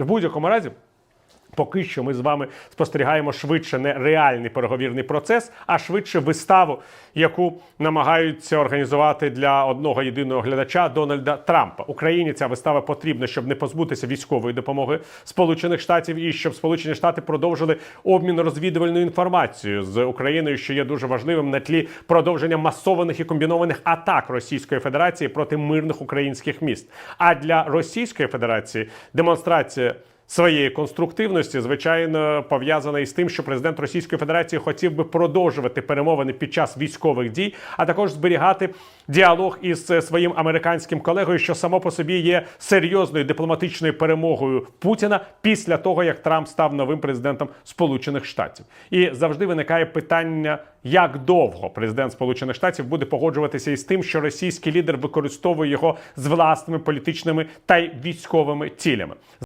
В будь-якому разі. Поки що ми з вами спостерігаємо швидше не реальний переговірний процес, а швидше виставу, яку намагаються організувати для одного єдиного глядача Дональда Трампа. Україні ця вистава потрібна, щоб не позбутися військової допомоги Сполучених Штатів і щоб Сполучені Штати продовжили обмін розвідувальною інформацією з Україною, що є дуже важливим на тлі продовження масованих і комбінованих атак Російської Федерації проти мирних українських міст. А для Російської Федерації демонстрація своєї конструктивності, звичайно, пов'язана із тим, що президент Російської Федерації хотів би продовжувати перемовини під час військових дій, а також зберігати діалог із е, своїм американським колегою, що само по собі є серйозною дипломатичною перемогою Путіна після того, як Трамп став новим президентом Сполучених Штатів. І завжди виникає питання. Як довго президент Сполучених Штатів буде погоджуватися із тим, що російський лідер використовує його з власними політичними та й військовими цілями?